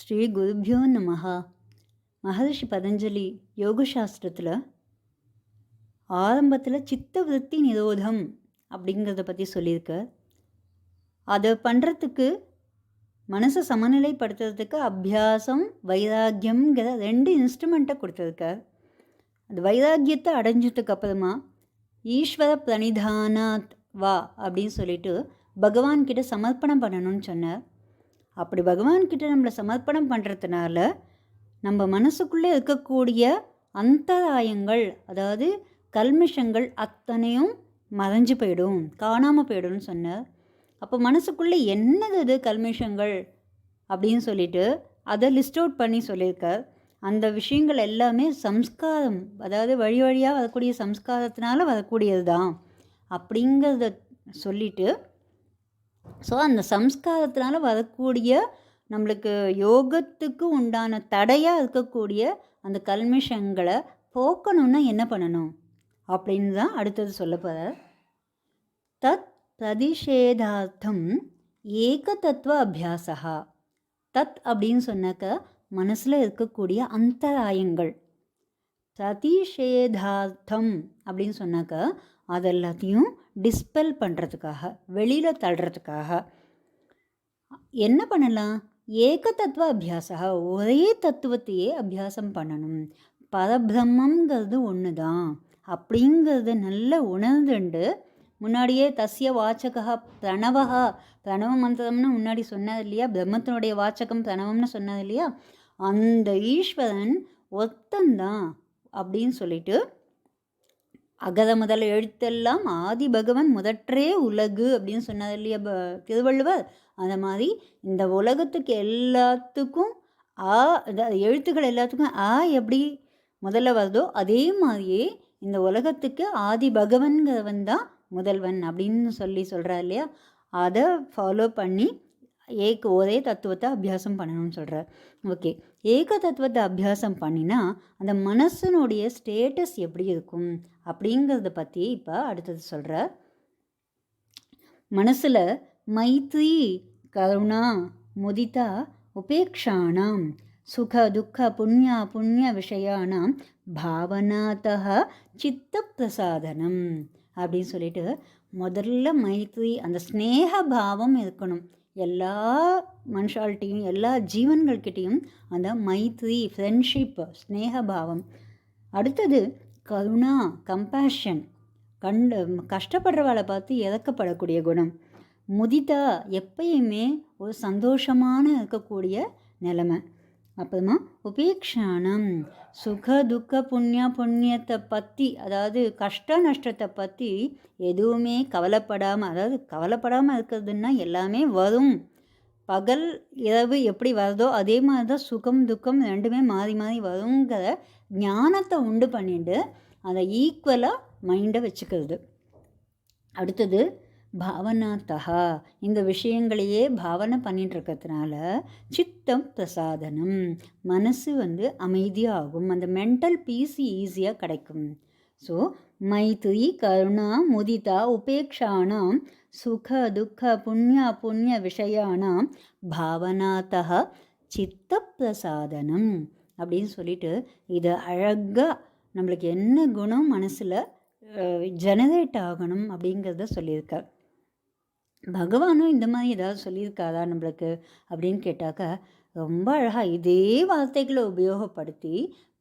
ஸ்ரீ குருபியோ நமஹா. மகரிஷி பதஞ்சலி யோகசாஸ்திரத்தில் ஆரம்பத்தில் சித்த விருத்தி நிரோதம் அப்படிங்கிறத பற்றி சொல்லியிருக்க. அதை பண்ணுறதுக்கு மனசை சமநிலைப்படுத்துறதுக்கு அபியாசம் வைராக்கியம்ங்கிற ரெண்டு இன்ஸ்ட்ருமெண்ட்டை கொடுத்துருக்கார் அந்த வைராக்கியத்தை அடைஞ்சதுக்கப்புறமா ஈஸ்வர பிரணிதானாத் வா அப்படின்னு சொல்லிட்டு பகவான்கிட்ட சமர்ப்பணம் பண்ணணும்னு சொன்னார். அப்படி பகவான்கிட்ட நம்மளை சமர்ப்பணம் பண்ணுறதுனால நம்ம மனசுக்குள்ளே இருக்கக்கூடிய அந்தராயங்கள் அதாவது கல்மிஷங்கள் அத்தனையும் மறைஞ்சு போயிடும் காணாமல் போயிடும்னு சொன்னார். அப்போ மனசுக்குள்ளே என்னது அது கல்மிஷங்கள் அப்படின்னு சொல்லிட்டு அதை லிஸ்ட் அவுட் பண்ணி சொல்லியிருக்கார். அந்த விஷயங்கள் எல்லாமே சம்ஸ்காரம் அதாவது வழி வழியாக வரக்கூடிய சம்ஸ்காரத்தினால வரக்கூடியது தான் அப்படிங்கிறத சொல்லிவிட்டு ஸோ அந்த சம்ஸ்காரத்தினால வரக்கூடிய நம்மளுக்கு யோகத்துக்கு உண்டான தடையாக இருக்கக்கூடிய அந்த கல்மிஷங்களை போக்கணும்னா என்ன பண்ணணும்? அப்படின்னு தான் அடுத்தது சொல்ல போகிறார் தத் பிரதிஷேதார்த்தம் ஏக தத்துவ அபியாசா தத் அப்படின்னு சொன்னாக்க மனசில் இருக்கக்கூடிய அந்தராயங்கள். பிரதிஷேதார்த்தம் அப்படின்னு சொன்னாக்க அதெல்லாத்தையும் டிஸ்பெல் பண்ணுறதுக்காக வெளியில் தள்ளுறதுக்காக என்ன பண்ணலாம்? ஏக தத்துவ அபியாசா ஒரே தத்துவத்தையே அபியாசம் பண்ணணும். பரபிரம்மங்கிறது ஒன்று தான் அப்படிங்கிறத நல்லா உணர்ந்துண்டு முன்னாடியே தஸ்ய வாச்சகா பிரணவகா பிரணவ மந்திரம்னு முன்னாடி சொன்னது இல்லையா? பிரம்மத்தினுடைய வாச்சகம் பிரணவம்னு சொன்னது இல்லையா? அந்த ஈஸ்வரன் ஒத்தந்தான் அப்படின்னு சொல்லிட்டு அகத முதல் எழுத்தெல்லாம் ஆதி பகவன் முதற்றே உலகு அப்படின்னு சொன்னது இல்லையா திருவள்ளுவர்? அந்த மாதிரி இந்த உலகத்துக்கு எல்லாத்துக்கும் ஆ எழுத்துக்கள் எல்லாத்துக்கும் ஆ எப்படி முதல்ல வருதோ அதே மாதிரியே இந்த உலகத்துக்கு ஆதி பகவன்கிறவன் தான் முதல்வன் அப்படின்னு சொல்லி சொல்கிறார் இல்லையா? அதை ஃபாலோ பண்ணி ஏக் ஒரே தத்துவத்தை அபியாசம் பண்ணணும்னு சொல்கிறார் ஓகே. ஏக தத்துவத்தை அபியாசம் பண்ணினா அந்த மனசனுடைய ஸ்டேட்டஸ் எப்படி இருக்கும்? அப்படிங்கிறத பற்றி இப்போ அடுத்தது சொல்கிறார் மனசில் மைத்ரி கருணா முதிதா உபேக்ஷானாம் சுக துக்க புண்ணிய புண்ணிய விஷயானாம் பாவனாத்தக சித்த பிரசாதனம் அப்படின்னு சொல்லிட்டு முதல்ல மைத்ரி அந்த ஸ்னேக பாவம் இருக்கணும். எல்லா மனுஷால்கிட்டையும் எல்லா ஜீவன்கள்கிட்டையும் அந்த மைத்ரி ஃப்ரெண்ட்ஷிப் ஸ்னேகபாவம் அடுத்தது கருணா கம்பேஷன் கண்டு கஷ்டப்படுறவாளை பார்த்து இறக்கப்படக்கூடிய குணம். முதிதா எப்பயுமே ஒரு சந்தோஷமான இருக்கக்கூடிய நிலமை. அப்புறமா உபேக்ஷானம். சுக துக்க புண்ணிய புண்ணியத்தை பற்றி அதாவது கஷ்ட நஷ்டத்தை பற்றி எதுவுமே கவலைப்படாமல் அதாவது கவலைப்படாமல் இருக்கிறதுன்னா எல்லாமே வரும். பகல் இரவு எப்படி வருதோ அதே மாதிரி தான் சுகம் துக்கம் ரெண்டுமே மாறி மாறி வருங்கிற ஞானத்தை உண்டு பண்ணிட்டு அதை ஈக்குவலாக மைண்டை வச்சுக்கிறது. அடுத்தது பாவனாத்தகா இந்த விஷயங்களையே பாவனை பண்ணிட்டு இருக்கிறதுனால சித்தம் பிரசாதனம். மனசு வந்து அமைதியாகும். அந்த மென்டல் பீஸ் ஈஸியாக கிடைக்கும். ஸோ மைத்ரி கருணா முதிதா உபேக்ஷானாம் சுக துக்க புண்ணிய புண்ணிய விஷயானாம் பாவனாத்தக சித்த பிரசாதனம் அப்படின்னு சொல்லிட்டு இதை அழகாக நம்மளுக்கு என்ன குணம் மனசில் ஜெனரேட் ஆகணும் அப்படிங்கிறத சொல்லியிருக்கார். பகவானும் இந்த மாதிரி ஏதாவது சொல்லியிருக்காரா நம்மளுக்கு அப்படின்னு கேட்டாக்கா ரொம்ப அழகாக இதே வார்த்தைகளை உபயோகப்படுத்தி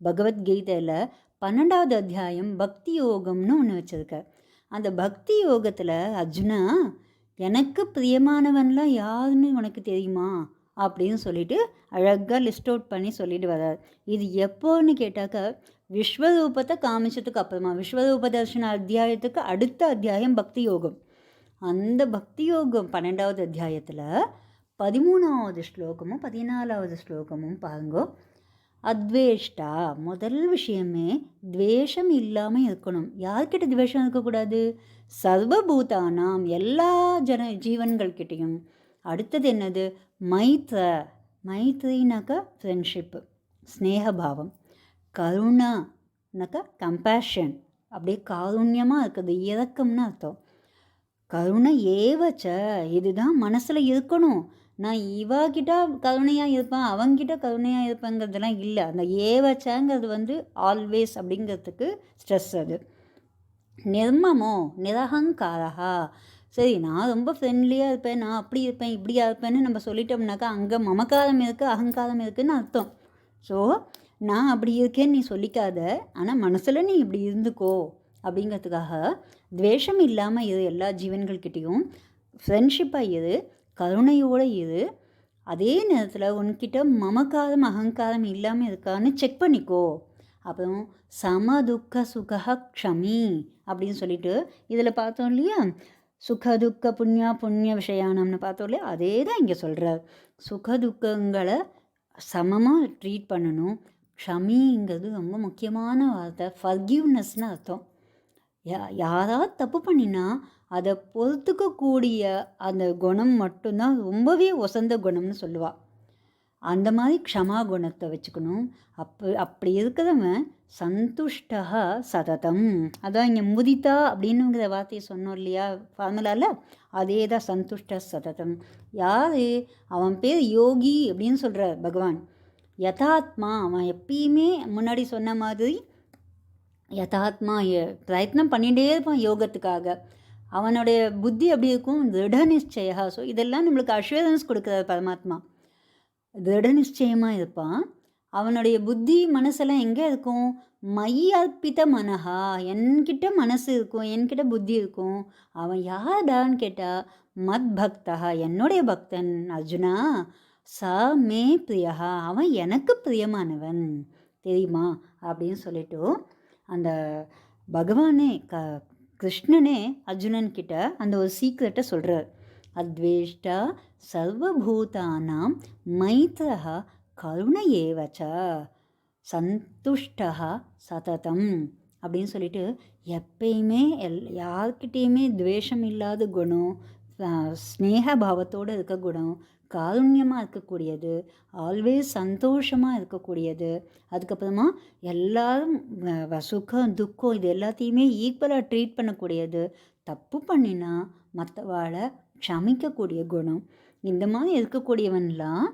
பகவத்கீதையில் பன்னெண்டாவது அத்தியாயம் பக்தி யோகம்னு ஒன்று வச்சுருக்க அந்த பக்தி யோகத்தில் அர்ஜுனா எனக்கு பிரியமானவன்லாம் யாருன்னு உனக்கு தெரியுமா? அப்படின்னு சொல்லிட்டு அழகாக லிஸ்ட் அவுட் பண்ணி சொல்லிட்டு வர்றார். இது எப்போன்னு கேட்டாக்க விஸ்வரூபத்தை காமிச்சதுக்கு அப்புறமா விஸ்வரூப தர்ஷன அத்தியாயத்துக்கு அடுத்த அத்தியாயம் பக்தி யோகம். அந்த பக்தி யோகம் பன்னெண்டாவது அத்தியாயத்தில் பதிமூணாவது ஸ்லோகமும் பதினாலாவது ஸ்லோகமும் பாருங்கோ. அத்வேஷ்டா முதல் விஷயமே துவேஷம் இல்லாமல் இருக்கணும். யார்கிட்ட துவேஷம் இருக்கக்கூடாது? சர்வபூதானாம் எல்லா ஜன ஜீவன்கள்கிட்டையும். அடுத்தது என்னது? மைத்ர மைத்ரினாக்கா ஃப்ரெண்ட்ஷிப்பு ஸ்னேகபாவம் கருணானாக்கா கம்பேஷன் அப்படியே காருண்யமாக இருக்குது இறக்கம்னு அர்த்தம். கருணை ஏவச்ச இதுதான் மனசில் இருக்கணும். நான் இவாகிட்ட கருணையாக இருப்பேன் அவங்கிட்ட கருணையாக இருப்பேங்கிறதுலாம் இல்லை. அந்த ஏவச்சங்கிறது வந்து ஆல்வேஸ் அப்படிங்கிறதுக்கு ஸ்ட்ரெஸ் அது. நிர்மமோ நிரகங்காரா சரி நான் ரொம்ப ஃப்ரெண்ட்லியாக இருப்பேன் நான் அப்படி இருப்பேன் இப்படியா இருப்பேன்னு நம்ம சொல்லிட்டோம்னாக்கா அங்கே மமக்காரம் இருக்குது அகங்காரம் இருக்குதுன்னு அர்த்தம். ஸோ நான் அப்படி இருக்கேன்னு நீ சொல்லிக்காத ஆனால் மனசில் நீ இப்படி இருந்துக்கோ. அப்படிங்கிறதுக்காக துவேஷம் இல்லாமல் இரு எல்லா ஜீவன்கள்கிட்டேயும் ஃப்ரெண்ட்ஷிப்பாக இரு கருணையோடு இரு அதே நேரத்தில் உன்கிட்ட மமக்காரம் அகங்காரம் இல்லாமல் இருக்கான்னு செக் பண்ணிக்கோ. அப்புறம் சம துக்க சுக க்ஷமி அப்படின்னு சொல்லிட்டு இதில் பார்த்தோம் இல்லையா? சுக துக்க புண்ணியா புண்ணிய விஷயானம்னு பார்த்தோம் இல்லையா? அதே தான் இங்கே சொல்கிறார் சுக துக்கங்களை சமமாக ட்ரீட் பண்ணணும். க்ஷமிங்கிறது ரொம்ப முக்கியமான வார்த்தை. ஃபர்கிவ்னஸ்னு அர்த்தம். யாராவது தப்பு பண்ணினா அதை பொறுத்துக்கக்கூடிய அந்த குணம் மட்டும்தான் ரொம்பவே உசந்த குணம்னு சொல்லுவாள் அந்த மாதிரி க்ஷமா குணத்தை வச்சுக்கணும். அப்போ அப்படி இருக்கிறவன் சந்துஷ்டா சததம். அதான் இங்கே முதிதா அப்படின்னுங்கிற வார்த்தையை சொன்னோம் இல்லையா ஃபார்முலாவில் அதே தான் சந்துஷ்ட சததம். யார்? அவன் பேர் யோகி அப்படின்னு சொல்கிறார் பகவான். யதாத்மா அவன் எப்பயுமே முன்னாடி சொன்ன மாதிரி யதாத்மா பிரயத்னம் பண்ணிகிட்டே இருப்பான் யோகத்துக்காக. அவனுடைய புத்தி அப்படி இருக்கும் திருட நிச்சயா ஸோ இதெல்லாம் நம்மளுக்கு அஷ்யூரன்ஸ் கொடுக்குறாரு பரமாத்மா. திருட நிச்சயமாக இருப்பான். அவனுடைய புத்தி மனசெல்லாம் எங்கே இருக்கும்? மையற்பித்த மனஹா. என்கிட்ட மனசு இருக்கும் என்கிட்ட புத்தி இருக்கும். அவன் யார்டான்னு கேட்டால் மத் பக்தா என்னுடைய பக்தன் அர்ஜுனா. ச மே பிரியா. அவன் எனக்கு பிரியமானவன். தெரியுமா? அப்படின்னு சொல்லிட்டு அந்த பகவானே க கிருஷ்ணனே அர்ஜுனன் கிட்ட அந்த ஒரு சீக்ரெட்டை சொல்கிறார் அத்வேஷ்டா சர்வபூதானாம் மைத்ரஹா கருண ஏவச்ச சந்துஷ்டா சததம் அப்படின்னு சொல்லிட்டு எப்பயுமே எல் யார்கிட்டேயுமே துவேஷம் இல்லாத குணம் ஸ்னேக பாவத்தோடு இருக்க குணம் காருண்யமாக இருக்கக்கூடியது ஆல்வேஸ் சந்தோஷமாக இருக்கக்கூடியது. அதுக்கப்புறமா எல்லாரும் சுகம் துக்கம் இது எல்லாத்தையுமே ஈக்குவலாக ட்ரீட் பண்ணக்கூடியது. தப்பு பண்ணினா மற்றவாளை க்ஷமிக்கக்கூடிய குணம். இந்த மாதிரி இருக்கக்கூடியவன்லாம்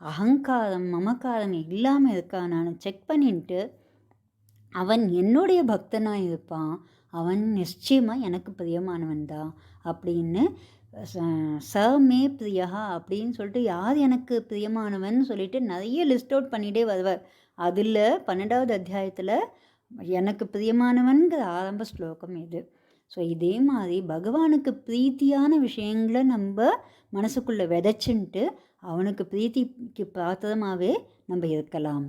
அகங்காரம் மமக்காரம் இல்லாமல் இருக்கானான்னு செக் பண்ணிட்டு அவன் என்னுடைய பக்தனாக இருப்பான். அவன் நிச்சயமாக எனக்கு பிரியமானவன் தான் அப்படின்னு ச மே பிரியா அப்படின்னு சொல்லிட்டு யார் எனக்கு பிரியமானவன் சொல்லிட்டு நிறைய லிஸ்ட் அவுட் பண்ணிகிட்டே வருவார். அதில் பன்னெண்டாவது அத்தியாயத்தில் எனக்கு பிரியமானவன்கிற ஆரம்ப ஸ்லோகம் இது. ஸோ இதே மாதிரி பகவானுக்கு பிரீத்தியான விஷயங்களை நம்ம மனசுக்குள்ளே விதைச்சுன்ட்டு அவனுக்கு பிரீத்திக்கு பாத்திரமாகவே நம்ம இருக்கலாம்.